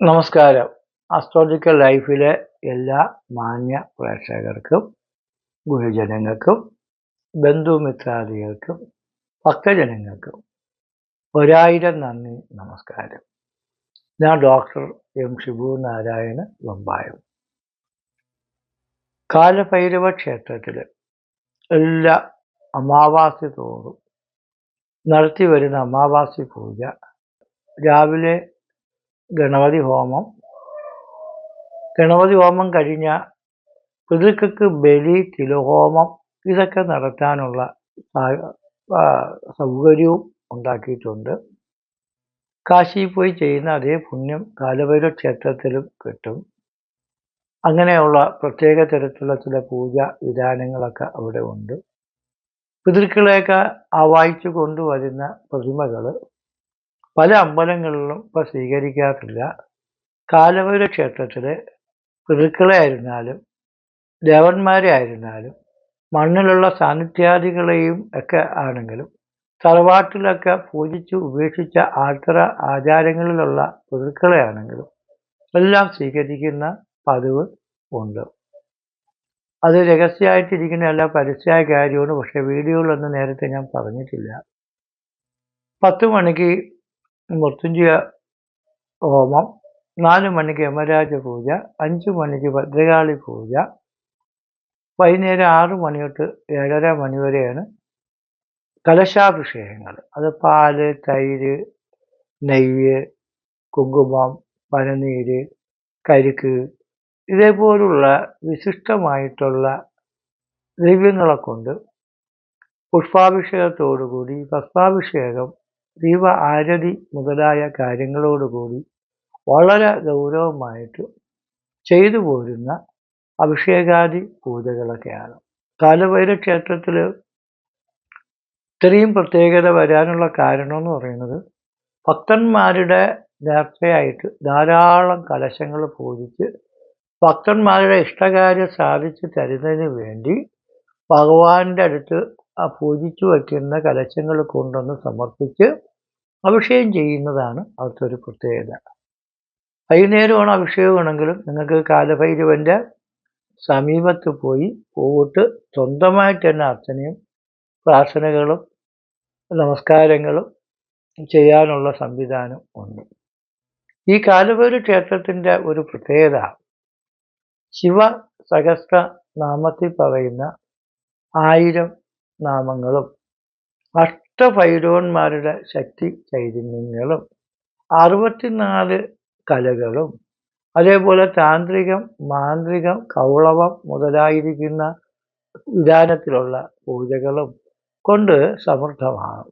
നമസ്കാരം. അസ്ട്രോളജിക്കൽ ലൈഫിലെ എല്ലാ മാന്യ പ്രേക്ഷകർക്കും ഗുരുജനങ്ങൾക്കും ബന്ധുമിത്രാദികൾക്കും ഭക്തജനങ്ങൾക്കും ഒരായിരം നന്ദി നമസ്കാരം. ഞാൻ ഡോക്ടർ എം ഷിബു നാരായണ വമ്പായം. കാലഭൈരവ ക്ഷേത്രത്തിൽ എല്ലാ അമാവാസി തോറും നടത്തി വരുന്ന അമാവാസി പൂജ രാവിലെ ഗണപതി ഹോമം. ഗണപതി ഹോമം കഴിഞ്ഞ പിതൃക്കൾക്ക് ബലി തിലഹോമം ഇതൊക്കെ നടത്താനുള്ള സൗകര്യവും ഉണ്ടാക്കിയിട്ടുണ്ട്. കാശിയിൽ പോയി ചെയ്യുന്ന അതേ പുണ്യം കാലഭൈരവ ക്ഷേത്രത്തിലും കിട്ടും. അങ്ങനെയുള്ള പ്രത്യേക തരത്തിലുള്ള ചില പൂജ വിധാനങ്ങളൊക്കെ അവിടെ ഉണ്ട്. പിതൃക്കളെയൊക്കെ ആവാഹിച്ചു കൊണ്ടുവരുന്ന പ്രതിമകൾ പല അമ്പലങ്ങളിലും ഇപ്പം സ്വീകരിക്കാറില്ല. കാലഭൈരവ ക്ഷേത്രത്തിൽ പിതൃക്കളെ ആയിരുന്നാലും ദേവന്മാരെ ആയിരുന്നാലും മണ്ണിലുള്ള സാന്നിധ്യാദികളെയും ഒക്കെ ആണെങ്കിലും തറവാട്ടിലൊക്കെ പൂജിച്ച് ഉപേക്ഷിച്ച ആൾത്തറ ആചാരങ്ങളിലുള്ള പിതൃക്കളെ ആണെങ്കിലും എല്ലാം സ്വീകരിക്കുന്ന പതിവ് ഉണ്ട്. അത് രഹസ്യമായിട്ടിരിക്കുന്ന എല്ലാ പരസ്യമായ കാര്യമാണ്. പക്ഷേ വീഡിയോയിലൊന്നും നേരത്തെ ഞാൻ പറഞ്ഞിട്ടില്ല. പത്ത് മണിക്ക് മൃത്യുഞ്ജയ ഹോമം നാല് മണിക്ക് യമരാജ പൂജ അഞ്ച് മണിക്ക് ഭദ്രകാളി പൂജ വൈകുന്നേരം ആറ് മണി തൊട്ട് ഏഴര മണി വരെയാണ് കലശാഭിഷേകങ്ങൾ. അത് പാൽ തൈര് നെയ്യ് കുങ്കുമം പനനീര് കരിക്ക് ഇതേപോലുള്ള വിശിഷ്ടമായിട്ടുള്ള ദ്രവ്യങ്ങളെ കൊണ്ട് പുഷ്പാഭിഷേകത്തോടുകൂടി ഭസ്മാഭിഷേകം ദീപ ആരതി മുതലായ കാര്യങ്ങളോടുകൂടി വളരെ ഗൗരവമായിട്ട് ചെയ്തു പോരുന്ന അഭിഷേകാദി പൂജകളൊക്കെയാണ്. കാലഭൈര ക്ഷേത്രത്തിൽ ഇത്രയും പ്രത്യേകത വരാനുള്ള കാരണം എന്ന് പറയുന്നത് ഭക്തന്മാരുടെ നേർച്ചയായിട്ട് ധാരാളം കലശങ്ങൾ പൂജിച്ച് ഭക്തന്മാരുടെ ഇഷ്ടകാര്യം സാധിച്ചു തരുന്നതിന് വേണ്ടി ഭഗവാന്റെ അടുത്ത് ആ പൂജിച്ചു വയ്ക്കുന്ന കലശങ്ങൾ കൊണ്ടുവന്ന് സമർപ്പിച്ച് അഭിഷേകം ചെയ്യുന്നതാണ് അവിടുത്തെ ഒരു പ്രത്യേകത. വൈകുന്നേരമാണ് അഭിഷേകമാണെങ്കിലും നിങ്ങൾക്ക് കാലഭൈരവന്റെ സമീപത്ത് പോയി പോയിട്ട് സ്വന്തമായിട്ട് തന്നെ അർച്ചനയും പ്രാർത്ഥനകളും നമസ്കാരങ്ങളും ചെയ്യാനുള്ള സംവിധാനം ഉണ്ട്. ഈ കാലഭൈരവ ക്ഷേത്രത്തിന്റെ ഒരു പ്രത്യേകത ശിവ സഹസ്ര നാമത്തിൽ പറയുന്ന ആയിരം നാമങ്ങളും. അഷ്ടഭൈരവന്മാരുടെ ശക്തി ചൈതന്യങ്ങളും. അറുപത്തിനാല് കലകളും. അതേപോലെ താന്ത്രികം മാന്ത്രികം കൗളവം മുതലായിരിക്കുന്ന വിധാനത്തിലുള്ള പൂജകളും കൊണ്ട് സമൃദ്ധമാണ്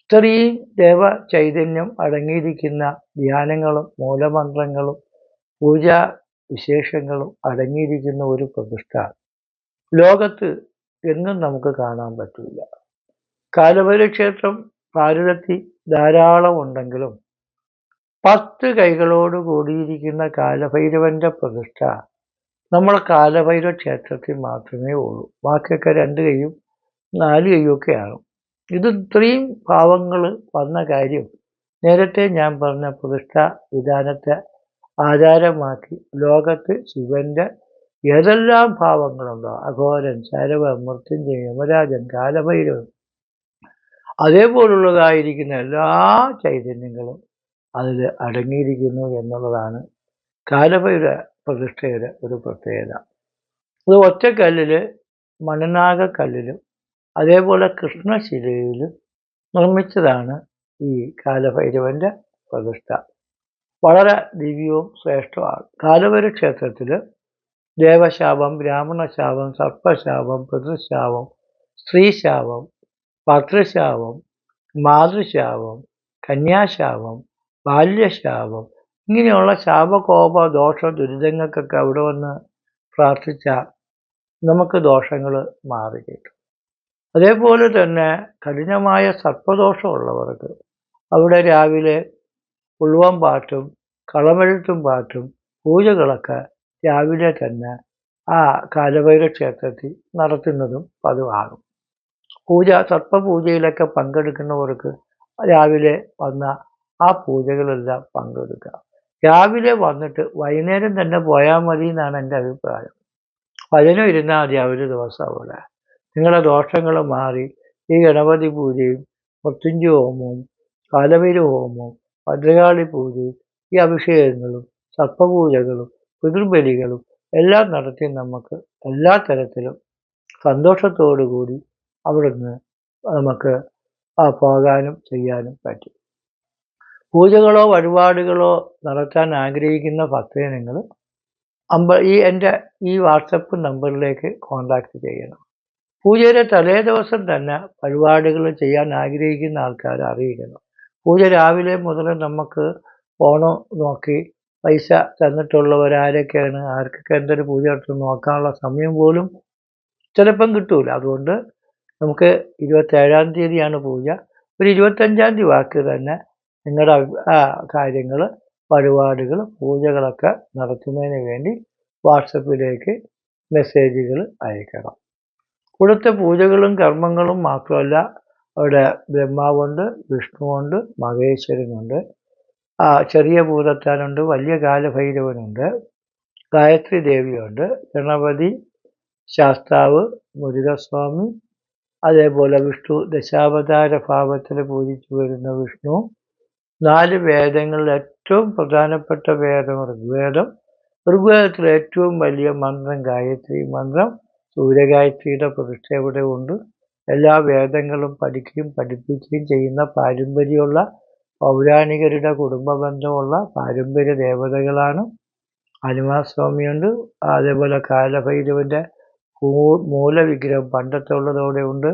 ഇത്രയും ദേവ ചൈതന്യം അടങ്ങിയിരിക്കുന്ന ധ്യാനങ്ങളും മൂലമന്ത്രങ്ങളും പൂജാ വിശേഷങ്ങളും അടങ്ങിയിരിക്കുന്ന ഒരു പ്രതിഷ്ഠ. ലോകത്ത് എങ്ങും നമുക്ക് കാണാൻ പറ്റില്ല കാലഭൈരവ ക്ഷേത്രം ഭാരതത്തിൽ ധാരാളം ഉണ്ടെങ്കിലും പത്ത് കൈകളോട് കൂടിയിരിക്കുന്ന കാലഭൈരവന്റെ പ്രതിഷ്ഠ നമ്മൾ കാലഭൈരവ ക്ഷേത്രത്തിൽ മാത്രമേ ഉള്ളൂ ബാക്കിയൊക്കെ രണ്ട് കൈയും നാല് കൈയും ആണ്. ഇത് ഇത്രയും ഭാവങ്ങൾ വന്ന കാര്യം നേരത്തെ ഞാൻ പറഞ്ഞ പ്രതിഷ്ഠ വിധാനത്തെ ആധാരമാക്കി ലോകത്ത് ശിവന്റെ ഏതെല്ലാം ഭാവങ്ങളുണ്ടോ? അഘോരൻ ശരവൻ മൃത്യുഞ്ജയ യമരാജൻ കാലഭൈരവൻ. അതേപോലുള്ളതായിരിക്കുന്ന എല്ലാ ചൈതന്യങ്ങളും അതിൽ അടങ്ങിയിരിക്കുന്നു എന്നുള്ളതാണ് കാലഭൈര പ്രതിഷ്ഠയുടെ ഒരു പ്രത്യേകത. അത് ഒറ്റക്കല്ലിൽ മണനാഗക്കല്ലിലും അതേപോലെ കൃഷ്ണശിലയിലും നിർമ്മിച്ചതാണ് ഈ കാലഭൈരവന്റെ പ്രതിഷ്ഠ. വളരെ ദിവ്യവും ശ്രേഷ്ഠമാണ് കാലഭൈരവ ക്ഷേത്രത്തിൽ ദേവശാപം ബ്രാഹ്മണശാപം സർപ്പശാപം പിതൃശാപം സ്ത്രീശാപം ഭർത്തൃശാപം മാതൃശാപം കന്യാശാപം ബാല്യശാപം. ഇങ്ങനെയുള്ള ശാപകോപ ദോഷ ദുരിതങ്ങൾക്കൊക്കെ അവിടെ വന്ന് പ്രാർത്ഥിച്ചാൽ നമുക്ക് ദോഷങ്ങൾ മാറി കിട്ടും. അതേപോലെ തന്നെ കഠിനമായ സർപ്പദോഷമുള്ളവർക്ക് അവിടെ രാവിലെ ഉൾവം പാട്ടും കളമെഴുത്തും പാട്ടും പൂജകളൊക്കെ രാവിലെ തന്നെ ആ കാലഭൈര ക്ഷേത്രത്തിൽ നടത്തുന്നതും പതിവാണ് പൂജ സർപ്പപൂജയിലൊക്കെ പങ്കെടുക്കുന്നവർക്ക് രാവിലെ വന്ന ആ പൂജകളെല്ലാം പങ്കെടുക്കുക രാവിലെ വന്നിട്ട് വൈകുന്നേരം തന്നെ പോയാൽ മതി എന്നാണ് എന്റെ അഭിപ്രായം. ഭജനം ഇരുന്നാൽ മതി ആ ഒരു ദിവസം അവിടെ. നിങ്ങളുടെ ദോഷങ്ങൾ മാറി ഈ ഗണപതി പൂജയും മൃത്യുഞ്ചു ഹോമവും കാലവീര ഹോമവും ഭദ്രകാളി പൂജയും ഈ അഭിഷേകങ്ങളും സർപ്പപൂജകളും പിതൃബലികളും എല്ലാം നടത്തി നമുക്ക് എല്ലാ തരത്തിലും സന്തോഷത്തോടു കൂടി അവിടുന്ന് നമുക്ക് പോകാനും ചെയ്യാനും പറ്റും. പൂജകളോ വഴിപാടുകളോ നടത്താൻ ആഗ്രഹിക്കുന്ന ഭക്തജനങ്ങൾ അമ്പ ഈ എന്റെ ഈ വാട്സപ്പ് നമ്പറിലേക്ക് കോൺടാക്റ്റ് ചെയ്യണം. പൂജയുടെ തലേ ദിവസം തന്നെ പരിപാടികൾ ചെയ്യാൻ ആഗ്രഹിക്കുന്ന ആൾക്കാരെ അറിയിക്കണം. പൂജ രാവിലെ മുതൽ നമുക്ക് ഓണം നോക്കി പൈസ തന്നിട്ടുള്ളവരാരൊക്കെയാണ്? ആർക്കൊക്കെ എന്തൊരു പൂജ നടത്തും നോക്കാനുള്ള സമയം പോലും ചിലപ്പം കിട്ടൂല. അതുകൊണ്ട് നമുക്ക് ഇരുപത്തേഴാം തീയതിയാണ് പൂജ. ഒരു ഇരുപത്തഞ്ചാം തീയതി വാക്ക് തന്നെ നിങ്ങളുടെ കാര്യങ്ങൾ വഴിപാടുകൾ പൂജകളൊക്കെ നടത്തുന്നതിന് വേണ്ടി വാട്സപ്പിലേക്ക് മെസ്സേജുകൾ അയക്കണം. ഇവിടുത്തെ പൂജകളും കർമ്മങ്ങളും മാത്രമല്ല. അവിടെ ബ്രഹ്മാവുണ്ട് വിഷ്ണുവുണ്ട് മഹേശ്വരനുണ്ട്. ചെറിയ ഭൂതത്താനുണ്ട് വലിയ കാലഭൈരവനുണ്ട് ഗായത്രി ദേവിയുണ്ട് ഗണപതി ശാസ്താവ് മുരുകസ്വാമി അതേപോലെ വിഷ്ണു ദശാവതാര ഭാവത്തിൽ പൂജിച്ചു വരുന്ന വിഷ്ണു നാല് വേദങ്ങളിൽ ഏറ്റവും പ്രധാനപ്പെട്ട വേദം ഋഗ്വേദം. ഋഗ്വേദത്തിലെ ഏറ്റവും വലിയ മന്ത്രം ഗായത്രി മന്ത്രം സൂര്യഗായത്രിയുടെ പ്രതിഷ്ഠ ഇവിടെ ഉണ്ട്. എല്ലാ വേദങ്ങളും പഠിക്കുകയും പഠിപ്പിക്കുകയും ചെയ്യുന്ന പാരമ്പര്യമുള്ള പൗരാണികരുടെ കുടുംബ ബന്ധമുള്ള പാരമ്പര്യ ദേവതകളാണ്. ഹനുമാസ്വാമിയുണ്ട് അതേപോലെ കാലഭൈരവന്റെ മൂലവിഗ്രഹം പണ്ടത്തെ ഉള്ളതോടെ ഉണ്ട്.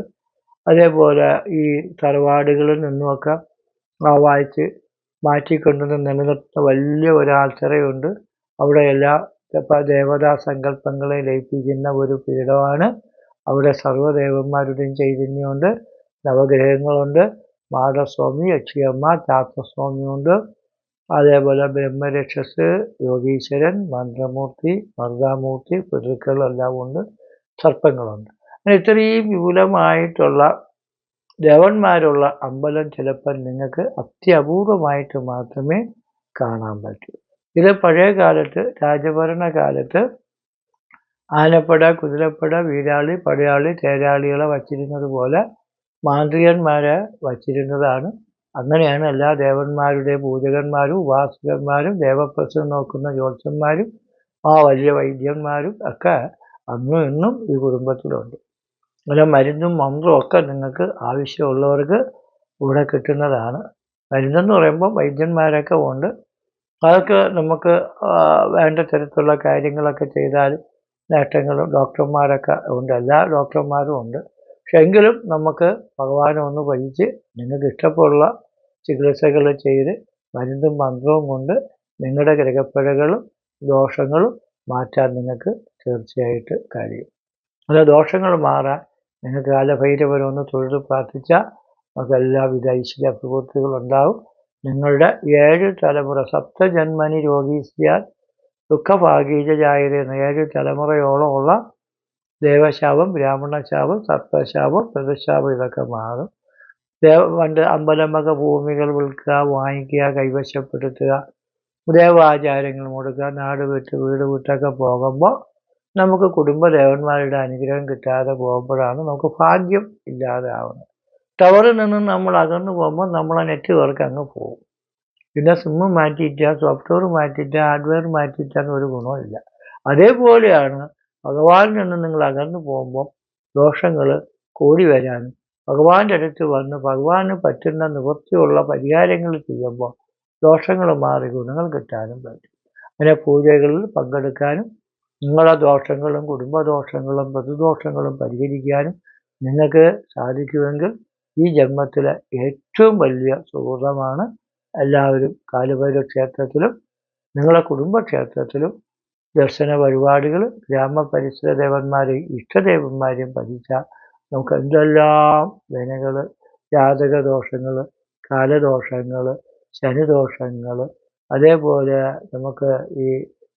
അതേപോലെ ഈ തറവാടുകളിൽ നിന്നുമൊക്കെ ആ വായിച്ച് മാറ്റിക്കൊണ്ടുവന്ന് നിലനിർത്തുന്ന വലിയ ഒരു ആൽത്തറയുണ്ട് അവിടെ എല്ലാ ദേവതാ സങ്കല്പങ്ങളെ ലയിപ്പിക്കുന്ന ഒരു പീഠമാണ്. അവിടെ സർവദേവന്മാരുടെയും ചൈതന്യമുണ്ട്. നവഗ്രഹങ്ങളുണ്ട്. മാടസ്വാമി യക്ഷിയമ്മ താത്തസ്വാമിയുണ്ട് അതേപോലെ ബ്രഹ്മരക്ഷസ് യോഗീശ്വരൻ മന്ത്രമൂർത്തി മർദ്ദാമൂർത്തി പിതൃക്കളെല്ലാം ഉണ്ട്. സർപ്പങ്ങളുണ്ട്. അങ്ങനെ ഇത്രയും വിപുലമായിട്ടുള്ള ദേവന്മാരുള്ള അമ്പലം ചിലപ്പോൾ നിങ്ങൾക്ക് അത്യപൂർവമായിട്ട് മാത്രമേ കാണാൻ പറ്റൂ. ഇത് പഴയ കാലത്ത് രാജഭരണ കാലത്ത് ആനപ്പട കുതിരപ്പട വീരാളി പടയാളി തേരാളികളെ വച്ചിരുന്നത് പോലെ മാന്ത്രികന്മാരെ വച്ചിരുന്നതാണ്. അങ്ങനെയാണ് എല്ലാ ദേവന്മാരുടെ പൂജകന്മാരും ഉപാസകന്മാരും ദേവപ്രശ്നം നോക്കുന്ന ജ്യോത്സ്യന്മാരും ആ വലിയ വൈദ്യന്മാരും ഒക്കെ അന്നും ഇന്നും ഈ കുടുംബത്തിലുണ്ട്. അങ്ങനെ മരുന്നും മന്ത്രവും ഒക്കെ നിങ്ങൾക്ക് ആവശ്യമുള്ളവർക്ക് ഇവിടെ കിട്ടുന്നതാണ്. മരുന്നെന്ന് പറയുമ്പോൾ വൈദ്യന്മാരൊക്കെ ഉണ്ട്. അതൊക്കെ നമുക്ക് വേണ്ട തരത്തിലുള്ള കാര്യങ്ങളൊക്കെ ചെയ്താൽ നേട്ടങ്ങളും ഡോക്ടർമാരൊക്കെ ഉണ്ട്. എല്ലാ ഡോക്ടർമാരും ഉണ്ട്. പക്ഷെ എങ്കിലും നമുക്ക് ഭഗവാനെ ഒന്ന് ഭജിച്ച് നിങ്ങൾക്ക് ഇഷ്ടമുള്ള ചികിത്സകൾ ചെയ്ത് മരുന്നും മന്ത്രവും കൊണ്ട് നിങ്ങളുടെ ഗ്രഹപ്പിഴകളും ദോഷങ്ങളും മാറ്റാൻ നിങ്ങൾക്ക് തീർച്ചയായിട്ട് കഴിയും. അത് ദോഷങ്ങൾ മാറാൻ നിങ്ങൾക്ക് കാലഭൈരവരൊന്ന് തൊഴുത് പ്രാർത്ഥിച്ചാൽ നമുക്ക് എല്ലാവിധ ഐശ്വര്യ ഉണ്ടാവും. നിങ്ങളുടെ ഏഴ് തലമുറ സപ്തജന്മനി രോഗീസ്യാൽ ദുഃഖഭാഗീജായ ഏഴ് തലമുറയോളമുള്ള ദേവശാപം ബ്രാഹ്മണശാപം സർപ്പശാപം പ്രതശാപം ഇതൊക്കെ മാറും. ദേവ പണ്ട് അമ്പലമക ഭൂമികൾ വിൽക്കുക വാങ്ങിക്കുക കൈവശപ്പെടുത്തുക ദേവാചാരങ്ങൾ കൊടുക്കുക നാട് വിട്ട് വീട് വിട്ടൊക്കെ പോകുമ്പോൾ നമുക്ക് കുടുംബദേവന്മാരുടെ അനുഗ്രഹം കിട്ടാതെ പോകുമ്പോഴാണ് നമുക്ക് ഭാഗ്യം ഇല്ലാതെ ആവുന്നത് ടവറിൽ നിന്ന് നമ്മൾ അകന്നു പോകുമ്പോൾ നമ്മളെ നെറ്റ്വർക്ക് അങ്ങ് പോകും. പിന്നെ സിമ്മ് മാറ്റിയിട്ട സോഫ്റ്റ്വെയർ മാറ്റിയിട്ട ഹാർഡ്വെയർ മാറ്റിയിട്ടാന്ന് ഒരു ഗുണമില്ല അതേപോലെയാണ് ഭഗവാനിൽ നിന്ന് നിങ്ങൾ അകന്നു പോകുമ്പോൾ ദോഷങ്ങൾ കൂടി വരാനും ഭഗവാന്റെ അടുത്ത് വന്ന് ഭഗവാന് പറ്റുന്ന നിവൃത്തിയുള്ള പരിഹാരങ്ങൾ ചെയ്യുമ്പോൾ ദോഷങ്ങൾ മാറി ഗുണങ്ങൾ കിട്ടാനും പറ്റും. അങ്ങനെ പൂജകളിൽ പങ്കെടുക്കാനും നിങ്ങളുടെ ദോഷങ്ങളും കുടുംബദോഷങ്ങളും പ്രതിദോഷങ്ങളും പരിഹരിക്കാനും നിങ്ങൾക്ക് സാധിക്കുമെങ്കിൽ ഈ ജന്മത്തിലെ ഏറ്റവും വലിയ സുഹൃതമാണ് എല്ലാവരും. കാലുപൈര ക്ഷേത്രത്തിലും നിങ്ങളുടെ കുടുംബക്ഷേത്രത്തിലും ദർശന പരിപാടികൾ ഗ്രാമപരിസര ദേവന്മാരെയും ഇഷ്ടദേവന്മാരെയും ഭജിച്ചാൽ നമുക്ക് എന്തെല്ലാം വിനകൾ ജാതകദോഷങ്ങൾ കാലദോഷങ്ങൾ ശനിദോഷങ്ങൾ അതേപോലെ നമുക്ക് ഈ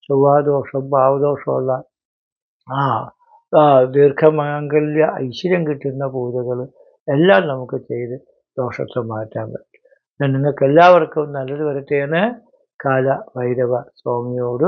ചൊവ്വാദോഷം ഭാവദോഷമുള്ള ആ ദീർഘമാംഗല്യ ഐശ്വര്യം കിട്ടുന്ന പൂജകൾ എല്ലാം നമുക്ക് ചെയ്ത് ദോഷത്തെ മാറ്റാൻ പറ്റും. ഞാൻ നിങ്ങൾക്ക് എല്ലാവർക്കും നല്ലത് വരട്ടെ എന്ന് കാല ഭൈരവ സ്വാമിയോട്